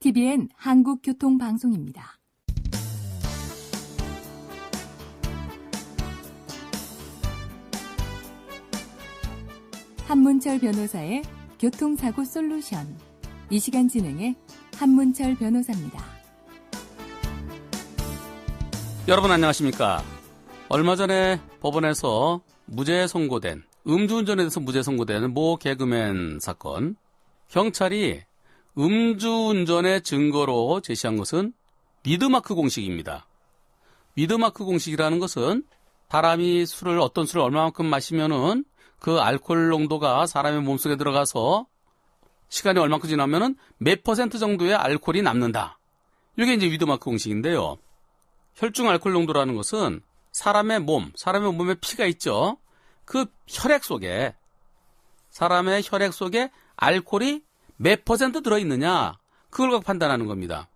TBN 한국교통방송입니다. 한문철 변호사의 교통사고 솔루션. 이 시간 진행의 한문철 변호사입니다. 여러분 안녕하십니까? 얼마 전에 법원에서 무죄 선고된 음주운전에 대해서 무죄 선고된 모 개그맨 사건 경찰이 음주운전의 증거로 제시한 것은 미드마크 공식입니다. 미드마크 공식이라는 것은 사람이 술을 어떤 술을 얼마만큼 마시면은 그 알코올 농도가 사람의 몸속에 들어가서 시간이 얼마큼 지나면은 몇 퍼센트 정도의 알코올이 남는다. 이게 이제 미드마크 공식인데요. 혈중 알코올 농도라는 것은 사람의 몸, 사람의 몸에 피가 있죠. 그 혈액 속에 사람의 혈액 속에 알코올이 몇 퍼센트 들어있느냐 그걸 갖고 판단하는 겁니다.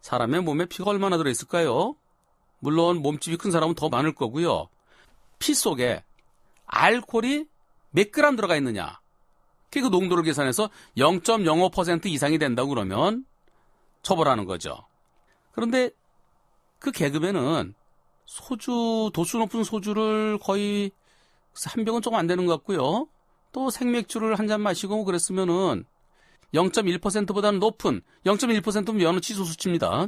사람의 몸에 피가 얼마나 들어있을까요? 물론 몸집이 큰 사람은 더 많을 거고요. 피 속에 알코올이 몇 그램 들어가 있느냐 그 농도를 계산해서 0.05% 이상이 된다고 그러면 처벌하는 거죠. 그런데 그 개그맨은 소주 도수 높은 소주를 거의 한 병은 조금 안 되는 것 같고요. 또 생맥주를 한 잔 마시고 그랬으면은 0.1%보다는 높은 0.1%면 면허 취소 수치입니다.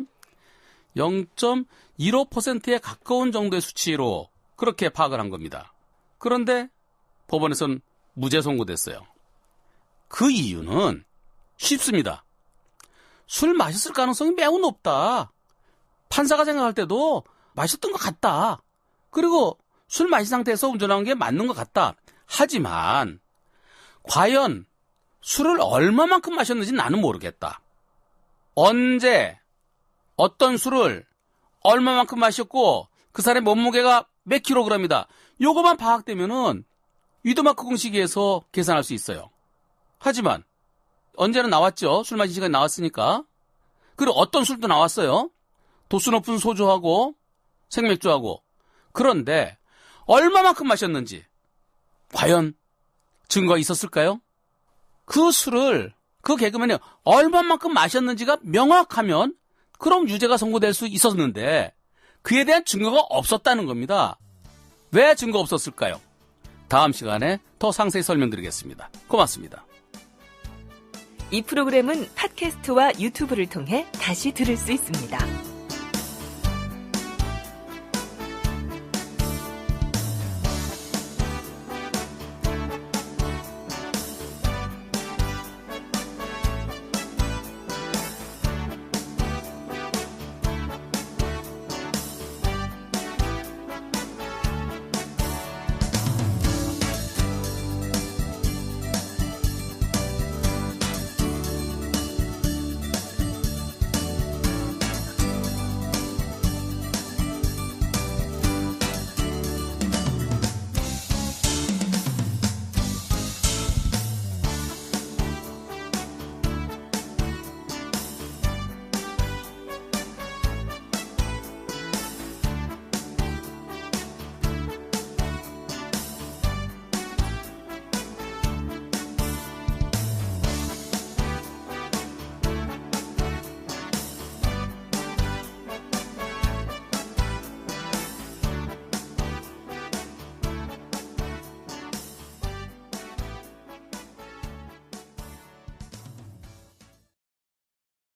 0.15%에 가까운 정도의 수치로 그렇게 파악을 한 겁니다. 그런데 법원에선 무죄 선고됐어요. 그 이유는 쉽습니다. 술 마셨을 가능성이 매우 높다. 판사가 생각할 때도 마셨던 것 같다. 그리고 술 마신 상태에서 운전한 게 맞는 것 같다. 하지만 과연 술을 얼마만큼 마셨는지 나는 모르겠다. 언제 어떤 술을 얼마만큼 마셨고 그 사람의 몸무게가 몇 킬로그램이다. 요거만 파악되면은 위드마크 공식에서 계산할 수 있어요. 하지만 언제는 나왔죠. 술 마신 시간이 나왔으니까. 그리고 어떤 술도 나왔어요. 도수 높은 소주하고 생맥주하고. 그런데 얼마만큼 마셨는지 과연 증거가 있었을까요? 그 술을 그 개그맨이 얼마만큼 마셨는지가 명확하면 그럼 유죄가 선고될 수 있었는데 그에 대한 증거가 없었다는 겁니다. 왜 증거 없었을까요? 다음 시간에 더 상세히 설명드리겠습니다. 고맙습니다. 이 프로그램은 팟캐스트와 유튜브를 통해 다시 들을 수 있습니다.